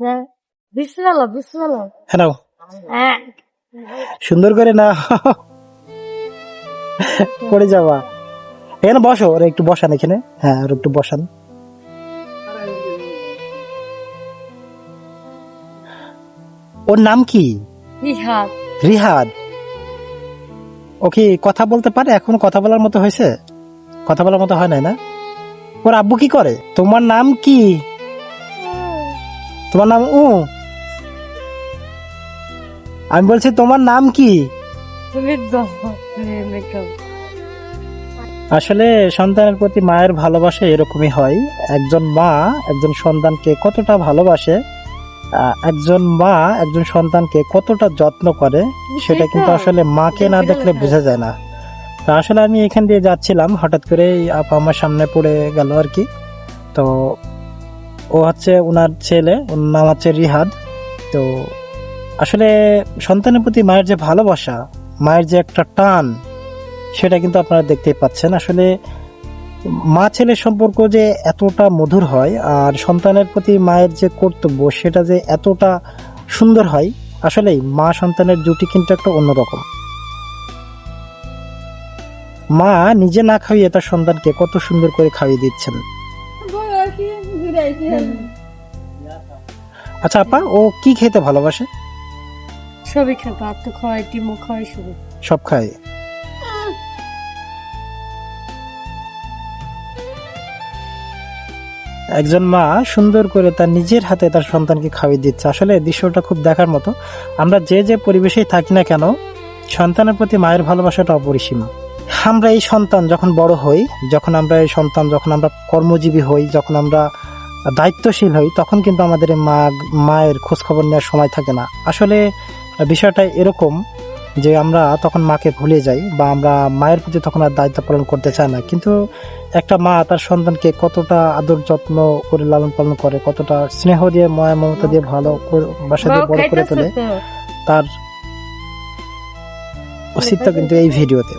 হ্যাঁ বিসমিল্লাহ বিসমিল্লাহ। হ্যালো। হ্যাঁ। সুন্দর করে না? পড়ে যাওয়া এখানে বসো ওরা একটু বসান এখানে। হ্যাঁ ওরা একটু বসান। ওর নাম কি? রিহাদ। ও কি কথা বলতে পারে? এখন কথা বলার মতো হয়েছে? কথা বলার মতো হয় নাই না? ওর আব্বু কি করে? তোমার নাম কি? তোমার নাম উ? আমি বলছি তোমার নাম কি? আসলে সন্তানের প্রতি মায়ের ভালোবাসা এরকমই হয়। একজন মা একজন সন্তানকে কতটা ভালোবাসে একজন মা একজন সন্তানকে কতটা যত্ন করে সেটা কিন্তু আসলে মাকে না দেখলে বোঝা যায় না। তো আসলে আমি এখান দিয়ে যাচ্ছিলাম হঠাৎ করে আপা আমার সামনে পড়ে গেল আর কি। তো ও হচ্ছে ওনার ছেলে, ওর নাম হচ্ছে রিহাদ। তো আসলে সন্তানের প্রতি মায়ের যে ভালোবাসা, মায়ের যে একটা টান, সেটা কিন্তু আপনারা দেখতেই পাচ্ছেন। আসলে মা ছেলের সম্পর্ক যে এতটা মধুর হয় আর সন্তানের প্রতি মায়ের যে কর্তব্য, সেটা যে এতটা সুন্দর হয়, আসলেই মা সন্তানের জুটি কিন্তু একটা অন্যরকম। মা নিজে না খাইয়ে তার সন্তানকে কত সুন্দর করে খাইয়ে দিচ্ছেন। আচ্ছা আপা ও কি খেতে ভালোবাসে? সবই খায় ভাত তো ডিমও খাওয়াই সবই। সব খায়। একজন মা সুন্দর করে তার নিজের হাতে তার সন্তানকে খাওয়িয়ে দিচ্ছে। আসলে দৃশ্যটা খুব দেখার মতো। আমরা যে যে পরিবেশেই থাকি না কেন সন্তানের প্রতি মায়ের ভালোবাসাটা অপরিসীম। আমরা এই সন্তান যখন বড় হই যখন আমরা এই সন্তান যখন আমরা কর্মজীবী হই যখন আমরা দায়িত্বশীল হই তখন কিন্তু আমাদের মা মায়ের খোঁজখবর নেওয়ার সময় থাকে না। আসলে বিষয়টা এরকম যে আমরা তখন মাকে ভুলে যাই বা আমরা মায়ের প্রতি তখন আর দায়িত্ব পালন করতে চাই না। কিন্তু একটা মা তার সন্তানকে কতটা আদর যত্ন করে লালন পালন করে কতটা স্নেহ দিয়ে মায়া মমতা দিয়ে ভালো বাসা দিয়ে বড় করে তোলে তার অস্তিত্ব কিন্তু এই ভিডিওতে।